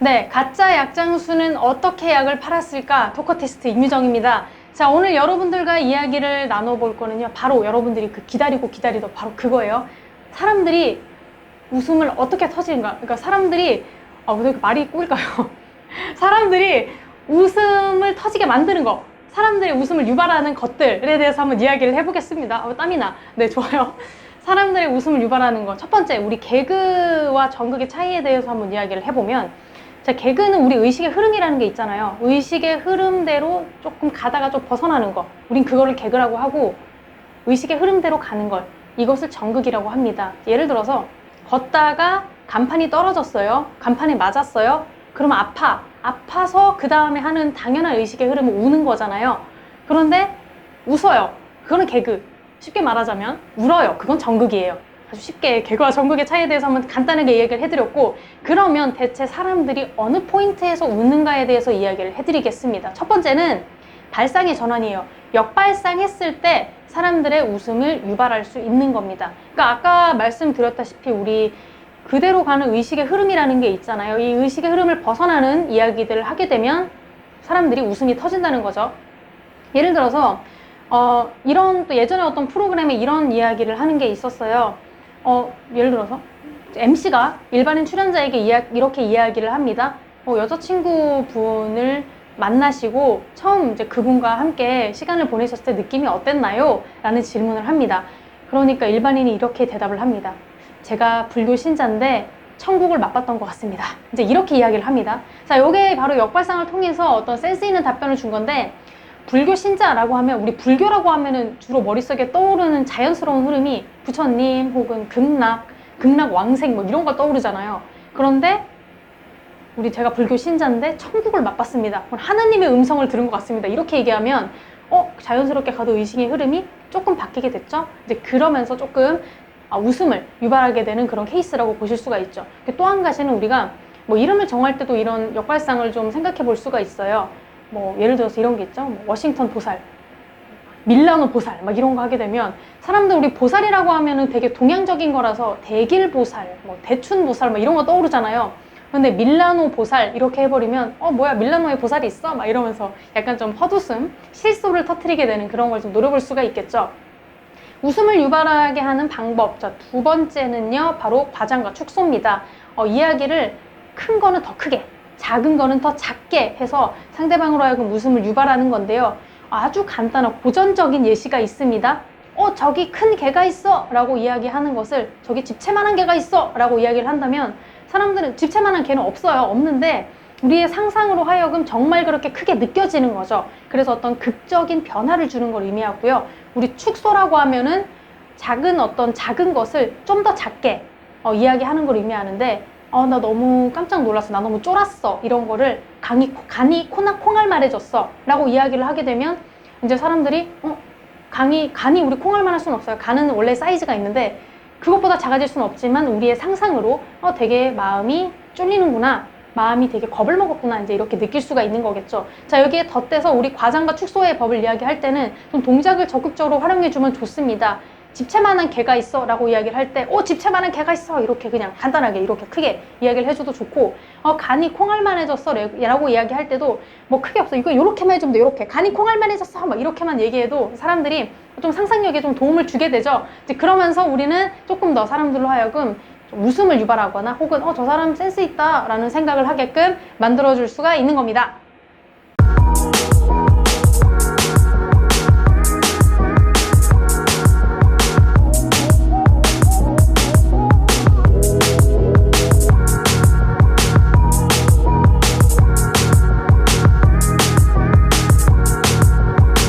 네, 가짜 약장수는 어떻게 약을 팔았을까? 토커 테스트 임유정입니다. 자, 오늘 여러분들과 이야기를 나눠볼 거는요. 바로 여러분들이 그 기다리고 기다리던 바로 그거예요. 사람들이 웃음을 어떻게 터지는가? 그러니까 사람들이 아, 왜 이렇게 말이 꼬일까요? 사람들이 웃음을 터지게 만드는 거. 사람들의 웃음을 유발하는 것들에 대해서 한번 이야기를 해보겠습니다. 아, 땀이 나. 네, 좋아요. 사람들의 웃음을 유발하는 거. 첫 번째, 우리 개그와 전극의 차이에 대해서 한번 이야기를 해보면, 자, 개그는 우리 의식의 흐름이라는 게 있잖아요. 의식의 흐름대로 조금 가다가 좀 벗어나는 거. 우린 그거를 개그라고 하고, 의식의 흐름대로 가는 걸. 이것을 전극이라고 합니다. 예를 들어서, 걷다가 간판이 떨어졌어요. 간판에 맞았어요. 그러면 아파. 아파서 그 다음에 하는 당연한 의식의 흐름은 우는 거잖아요. 그런데 웃어요. 그거는 개그. 쉽게 말하자면 울어요. 그건 전극이에요. 아주 쉽게 개그와 전극의 차이에 대해서 한번 간단하게 이야기를 해드렸고 그러면 대체 사람들이 어느 포인트에서 웃는가에 대해서 이야기를 해드리겠습니다. 첫 번째는 발상의 전환이에요. 역발상했을 때 사람들의 웃음을 유발할 수 있는 겁니다. 그러니까 아까 말씀드렸다시피 우리 그대로 가는 의식의 흐름이라는 게 있잖아요. 이 의식의 흐름을 벗어나는 이야기들을 하게 되면 사람들이 웃음이 터진다는 거죠. 예를 들어서 어, 이런 또 예전에 어떤 프로그램에 이런 이야기를 하는 게 있었어요. 어, 예를 들어서 MC가 일반인 출연자에게 이야, 이렇게 이야기를 합니다. 어, 여자친구분을 만나시고 처음 이제 그분과 함께 시간을 보내셨을 때 느낌이 어땠나요? 라는 질문을 합니다. 그러니까 일반인이 이렇게 대답을 합니다. 제가 불교 신자인데 천국을 맛봤던 것 같습니다. 이제 이렇게 이야기를 합니다. 자, 요게 바로 역발상을 통해서 어떤 센스 있는 답변을 준 건데 불교 신자라고 하면 우리 불교라고 하면은 주로 머릿속에 떠오르는 자연스러운 흐름이 부처님 혹은 극락, 극락 왕생 뭐 이런 거 떠오르잖아요. 그런데 우리 제가 불교 신자인데 천국을 맛봤습니다. 하나님의 음성을 들은 것 같습니다. 이렇게 얘기하면 어 자연스럽게 가도 의식의 흐름이 조금 바뀌게 됐죠. 이제 그러면서 조금 아, 웃음을 유발하게 되는 그런 케이스라고 보실 수가 있죠. 또 한 가지는 우리가 뭐 이름을 정할 때도 이런 역발상을 좀 생각해 볼 수가 있어요. 뭐 예를 들어서 이런 게 있죠. 뭐 워싱턴 보살, 밀라노 보살 막 이런 거 하게 되면 사람들 우리 보살이라고 하면은 되게 동양적인 거라서 대길 보살, 뭐 대춘 보살 막 이런 거 떠오르잖아요. 근데 밀라노 보살 이렇게 해버리면 어 뭐야 밀라노에 보살이 있어? 막 이러면서 약간 좀 헛웃음, 실소를 터트리게 되는 그런 걸 좀 노려볼 수가 있겠죠. 웃음을 유발하게 하는 방법. 자, 두 번째는요, 바로 과장과 축소입니다. 어, 이야기를 큰 거는 더 크게, 작은 거는 더 작게 해서 상대방으로 하여금 웃음을 유발하는 건데요. 아주 간단한 고전적인 예시가 있습니다. 어, 저기 큰 개가 있어! 라고 이야기하는 것을 저기 집채만한 개가 있어! 라고 이야기를 한다면 사람들은 집채만한 개는 없어요. 없는데 우리의 상상으로 하여금 정말 그렇게 크게 느껴지는 거죠. 그래서 어떤 극적인 변화를 주는 걸 의미하고요. 우리 축소라고 하면은 작은 어떤 작은 것을 좀 더 작게 어, 이야기하는 걸 의미하는데 어, 나 너무 깜짝 놀랐어. 나 너무 쫄았어. 이런 거를 강이, 간이 코나 콩알 말해졌어. 라고 이야기를 하게 되면 이제 사람들이 어, 강이, 간이 우리 콩알만 할 수는 없어요. 간은 원래 사이즈가 있는데 그것보다 작아질 수는 없지만 우리의 상상으로 어, 되게 마음이 쫄리는구나. 마음이 되게 겁을 먹었구나 이제 이렇게 느낄 수가 있는 거겠죠. 자 여기에 덧대서 우리 과장과 축소의 법을 이야기할 때는 좀 동작을 적극적으로 활용해 주면 좋습니다. 집채만한 개가 있어 라고 이야기를 할 때, 어, 집채만한 개가 있어. 이렇게 그냥 간단하게 이렇게 크게 이야기를 해줘도 좋고, 어, 간이 콩알만해졌어. 라고 이야기할 때도 뭐 크게 없어. 이거 이렇게만 해주면 돼. 이렇게. 간이 콩알만해졌어. 막 이렇게만 얘기해도 사람들이 좀 상상력에 좀 도움을 주게 되죠. 이제 그러면서 우리는 조금 더 사람들로 하여금 좀 웃음을 유발하거나 혹은 어, 저 사람 센스 있다 라는 생각을 하게끔 만들어줄 수가 있는 겁니다.